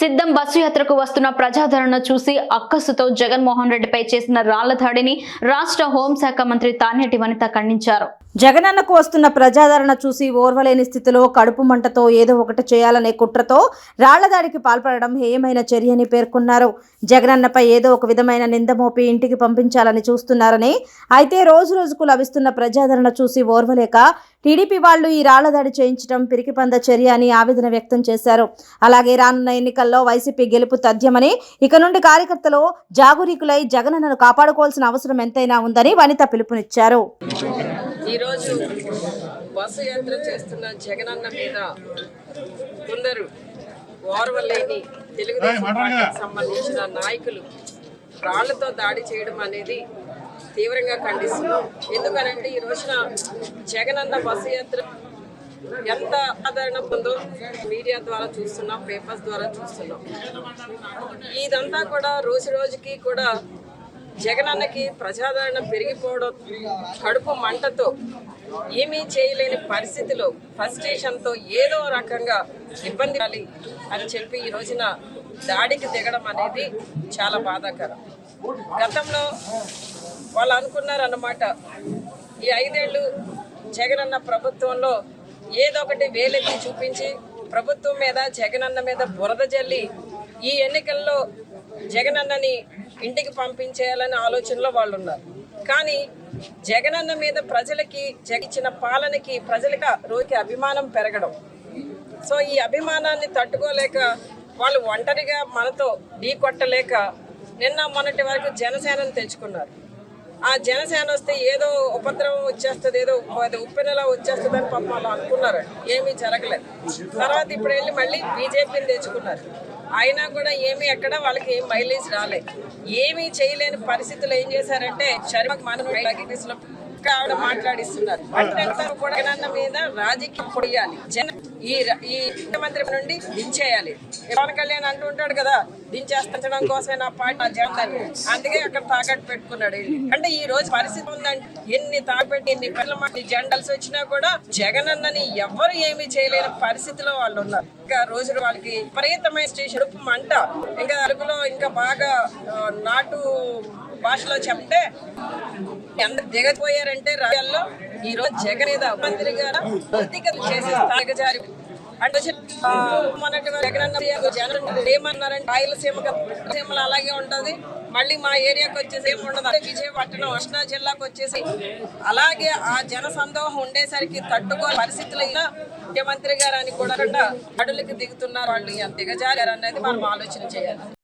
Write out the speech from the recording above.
సిద్ధం బస్సు యాత్రకు వస్తున్న ప్రజాదరణ చూసి అక్కసుతో జగన్మోహన్ రెడ్డిపై చేసిన రాళ్ళ దాడిని రాష్ట్ర హోంశాఖ మంత్రి తానేటి వనిత ఖండించారు. జగనన్నకు వస్తున్న ప్రజాదరణ చూసి ఓర్వలేని స్థితిలో కడుపు మంటతో ఏదో ఒకటి చేయాలనే కుట్రతో రాళ్ళదాడికి పాల్పడడం హేయమైన చర్యని పేర్కొన్నారు. జగనన్నపై ఏదో ఒక విధమైన నింద మోపి ఇంటికి పంపించాలని చూస్తున్నారని. అయితే రోజు రోజుకు లభిస్తున్న ప్రజాదరణ చూసి ఓర్వలేక టీడీపీ వాళ్ళు ఈ రాళ్ళదాడి చేయించడం పిరికిపంద చర్య అని ఆవేదన వ్యక్తం చేశారు. అలాగే రానున్న ఎన్నికల్లో వైసీపీ గెలుపు తథ్యమని ఇక నుండి కార్యకర్తలు జాగురీకులై జగనన్నను కాపాడుకోవాల్సిన అవసరం ఎంతైనా ఉందని వనిత పిలుపునిచ్చారు. ఈరోజు బస్సు యాత్ర చేస్తున్న జగనన్న మీద కొందరు ఓర్వలేని తెలుగుదేశం పార్టీకి సంబంధించిన నాయకులు రాళ్ళతో దాడి చేయడం అనేది తీవ్రంగా ఖండిస్తున్నాం. ఎందుకనంటే ఈ రోజున జగనన్న బస్సు యాత్ర ఎంత ఆదరణ ఉందో మీడియా ద్వారా చూస్తున్నాం పేపర్స్ ద్వారా చూస్తున్నాం. ఇదంతా కూడా రోజు రోజుకి కూడా జగనన్నకి ప్రజాదరణ పెరిగిపోవడం కడుపు మంటతో ఏమీ చేయలేని పరిస్థితిలో ఫ్రస్ట్రేషన్తో ఏదో రకంగా ఇబ్బంది కాలి అని చెప్పి ఈ రోజున దాడికి దిగడం అనేది చాలా బాధాకరం. గతంలో వాళ్ళు అనుకున్నారన్నమాట ఈ ఐదేళ్ళు జగనన్న ప్రభుత్వంలో ఏదో ఒకటి వేలెత్తి చూపించి ప్రభుత్వం మీద జగనన్న మీద బురద జల్లి ఈ ఎన్నికల్లో జగనన్నని ఇంటికి పంపించేయాలనే ఆలోచనలో వాళ్ళు ఉన్నారు కానీ జగనన్న మీద ప్రజలకి జగిచ్చిన పాలనకి ప్రజలకి రోజుకి అభిమానం పెరగడం. సో ఈ అభిమానాన్ని తట్టుకోలేక వాళ్ళు ఒంటరిగా మనతో ఢీ కొట్టలేక నిన్న మొన్నటి వరకు జనసేనను తెచ్చుకున్నారు. ఆ జనసేన వస్తే ఏదో ఉపద్రవం వచ్చేస్తుంది ఏదో అది ఉప్పెనలా వచ్చేస్తుంది అని పాపం అలా అనుకున్నారు. ఏమీ జరగలేదు. తర్వాత ఇప్పుడు వెళ్ళి మళ్ళీ బీజేపీని తెచ్చుకున్నారు. అయినా కూడా ఏమి ఎక్కడ వాళ్ళకి ఏం మైలేజ్ రాలేదు. ఏమీ చేయలేని పరిస్థితులు ఏం చేశారంటే శరీరం మనం ఆవిడ మాట్లాడిస్తున్నారు. అంటే కూడా మీద రాజకీయం పొడియాలి. జన ఈ ఈ ముఖ్యమంత్రి నుండి దించేయాలి. పవన్ కళ్యాణ్ అంటూ ఉంటాడు కదా దించేస్తడం కోసమే నా పార్టీ నా జగన్ అందుకే అక్కడ తాకట్టు పెట్టుకున్నాడు అంటే ఈ రోజు పరిస్థితి ఉందంటే ఎన్ని తాకపెట్టి ఎన్ని పిల్లల మాట జెండల్స్ వచ్చినా కూడా జగన్ అన్నని ఎవ్వరు ఏమీ చేయలేని పరిస్థితిలో వాళ్ళు ఉన్నారు. ఇంకా రోజులు వాళ్ళకి విపరీతమైన స్టేషన్ మంట. ఇంకా అరకులో ఇంకా బాగా నాటు భాషలో చెప్తే ఎంత దిగపోయారంటే రాజ్యాల్లో ఈ రోజు జగన్ మీద మంత్రి గారు భౌతికత అంటే వచ్చి, జగన్ ఏమన్నారంటే రాయలసీమ అలాగే ఉంటది. మళ్ళీ మా ఏరియాకి వచ్చేసి ఏమి ఉండదు. విజయపట్నం కృష్ణా జిల్లాకు వచ్చేసి అలాగే ఆ జన సందోహం ఉండేసరికి తట్టుకో పరిస్థితులు ముఖ్యమంత్రి గారు అని కూడా అడుగులకి దిగుతున్నారు. వాళ్ళు ఎంత దిగజారారు అనేది మనం ఆలోచన చేయాలి.